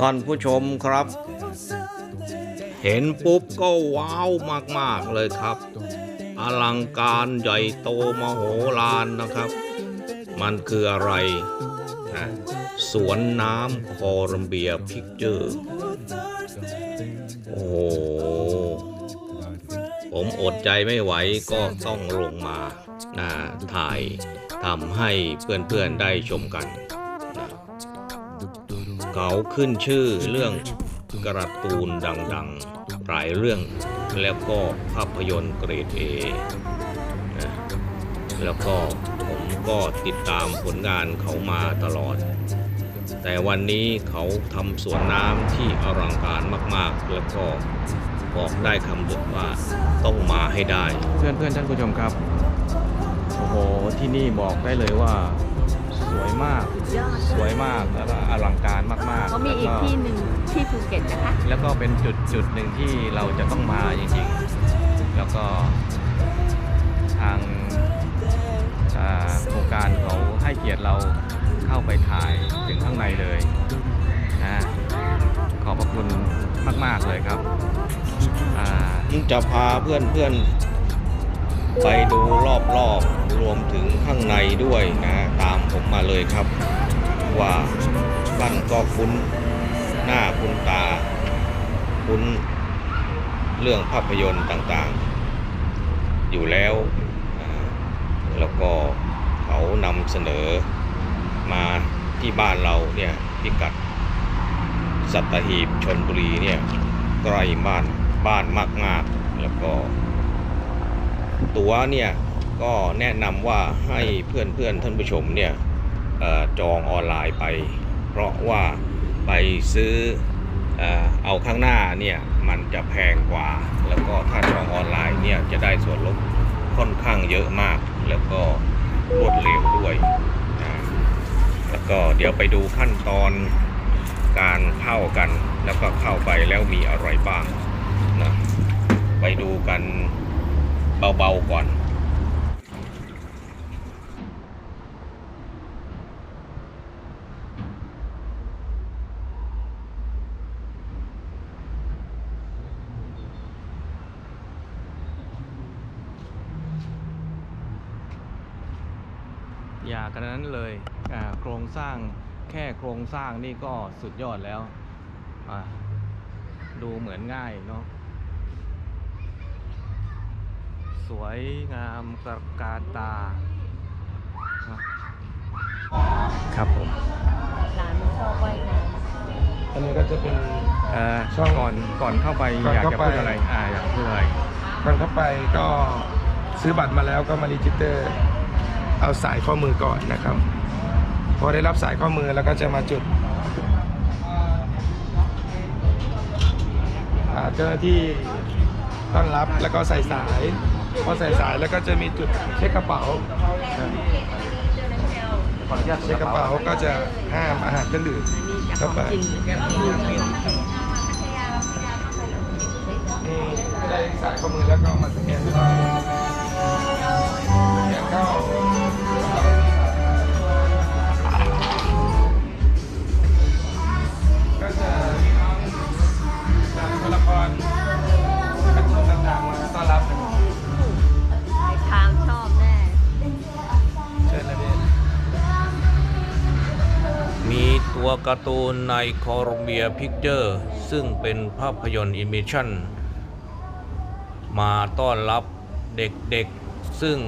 ท่านผู้ชมครับ เห็นปุ๊บก็ว้าวมาก ๆ เลยครับ อลังการใหญ่โตมโหฬารนะครับ มันคืออะไรนะสวนน้ำโคลัมเบียพิกเจอร์โอ้โหผมอดใจไม่ไหวก็ต้องลงมาถ่ายทำให้เพื่อนๆได้ชมกัน เขาขึ้นชื่อเรื่องการ์ตูนดังๆ หลายเรื่องแล้วก็ภาพยนตร์เกรดเอนะแล้วก็ผมก็ติดตามผลงานเขามาตลอด แต่วันนี้เขาทำสวนน้ำที่อลังการมากๆ แล้วก็บอกได้คำเดียวว่าต้องมาให้ได้ เพื่อนเพื่อนๆท่านผู้ชมครับ โอ้โห ที่นี่บอกได้เลยว่า สวยมาก สวยมากแล้วก็ มากๆเขามีอีกแล้วที่หนึ่งที่ภูเก็ตนะคะ แล้วก็เป็นจุดจุดหนึ่งที่เราจะต้องมาจริงๆ แล้วก็ทางอ่าโครงการเขาให้เกียรติเราเข้าไปถ่ายถึงข้างในเลยนะขอบพระคุณมาก ๆ เลยครับอ่าจะพาเพื่อนเพื่อนๆ ไปดูรอบๆ รวมถึงข้างในด้วยนะ ตามผมมาเลยครับว่า ท่านก็คุ้นหน้าคุ้นตา คุ้นเรื่องภาพยนตร์ต่างๆ อยู่แล้ว แล้วก็เขานำเสนอมาที่บ้านเราเนี่ยพิกัดสัตหีบชนบุรีเนี่ยใกล้บ้านบ้านมากๆ แล้วก็ตั๋วเนี่ยก็แนะนำว่าให้เพื่อนเพื่อนๆท่านผู้ชมเนี่ยออจองออนไลน์ไป ราะว่าไปซื้อเอเอาข้างหน้าเนี่ยมันจะแพงกว่า แล้วก็ถ้าจองออนไลน์เนี่ยจะได้ส่วนลดค่อนข้างเยอะมาก แล้วก็รวดเร็วด้วย แล้วก็เดี๋ยวไปดูขั้นตอนการเข้ากัน แล้วก็เข้าไปแล้วมีอะไรบ้างนะไปดูกันเบาๆก่อน อย่ากันนั้นเลยโครงสร้างแค่โครงสร้างนี่ก็สุดยอดแล้วดูเหมือนง่ายเนาะสวยงามตระการตา ครับผมร้านชอบว่ายน้อันนี้ก็จะเป็นช่องก่อนก่อนเข้าไปอยากจะพูดอะไรอ่าอยากพูดอะไรก่อนเข้าไปก็ซื้อบัตรมาแล้วก็มารีจิสเตอร์ เอาสายข้อมือก่อนนะครับ พอได้รับสายข้อมือแล้วก็จะมาจุดเจ้าหน้าที่ต้อนรับแล้วก็ใส่สายพอใส่สายแล้วก็จะมีจุดเช็คกระเป๋าเช็คกระเป๋าก็จะห้ามอาหารเครื่องดื่มเข้าไปนี่ได้สายข้อมือแล้วก็มาสแกน ตัวการ์ตูนในคอร์เบียพิกเจอร์ซึ่งเป็นภาพยนตร์อิมิชันมาต้อนรับเด็กๆ ซึ่ง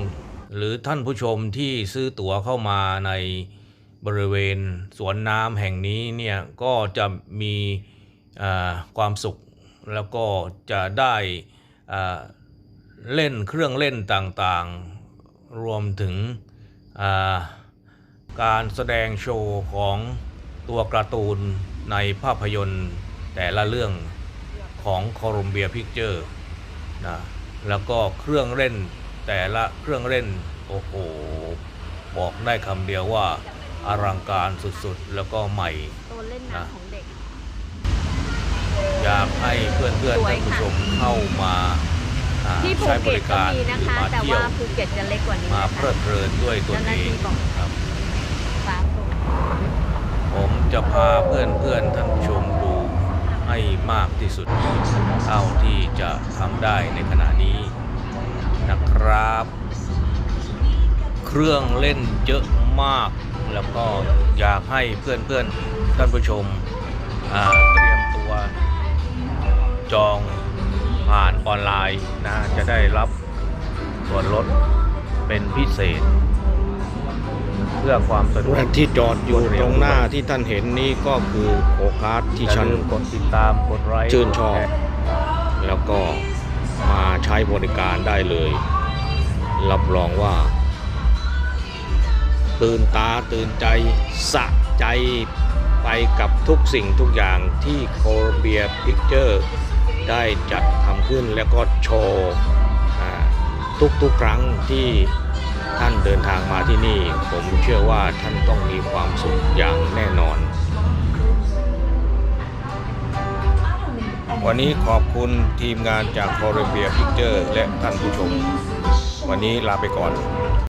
หรือท่านผู้ชมที่ซื้อตั๋วเข้ามาในบริเวณสวนน้ำแห่งนี้เนี่ย ก็จะมีความสุขแล้วก็จะได้เล่นเครื่องเล่นต่างๆ รวมถึงการแสดงโชว์ของ ตัวการ์ตูนในภาพยนตร์แต่ละเรื่องของโคล u มเบียพิกเจอร์นะแล้วก็เครื่องเล่นแต่ละเครื่องเล่น โอ้โห บอกได้คำเดียวว่าอลังการสุดๆ แล้วก็ใหม่ตัวเล่นน้ำของเด็ก อยากให้เพื่อนๆสวยท่านผู้ค่ะชมเข้ามาอ่าที่ภูใช้บเก็ตริก็การมีหนะรือคะมาแต่เที่ยว่าวภูเก็ตจะเล็กกว่านี้มานะเพลิคะดเพลินด้วยตัวเจ้าหน้าเองที่บอกครับฟ้าตรง ผมจะพาเพื่อนเพื่อนๆท่านผู้ชมดูให้มากที่สุดเท่าที่จะทำได้ในขณะนี้นะครับ เครื่องเล่นเยอะมาก แล้วก็อยากให้เพื่อนเพื่อนๆท่านผู้ชมเตรียมตัวจองผ่านออนไลน์นะจะได้รับส่วนลดเป็นพิเศษ เพื่อความสะดวกที่จอดอยู่ตรงหน้าที่ท่านเห็นนี่ก็คือโคคาร์ทที่ฉันอย่าลืมกดติดตามกดไลค์ชื่นชอบกดแร์แล้วก็มาใช้บริการได้เลย รับรองว่า ตื่นตาตื่นใจสะใจไปกับทุกสิ่งทุกอย่างที่โคลเบียพิกเจอร์ได้จัดทำขึ้นแล้วก็โชว์อ่าทุกๆครั้งที่ ท่านเดินทางมาที่นี่ ผมเชื่อว่าท่านต้องมีความสุขอย่างแน่นอน วันนี้ขอบคุณทีมงานจาก c o r e b i a Picture และท่านผู้ชม วันนี้ลาไปก่อน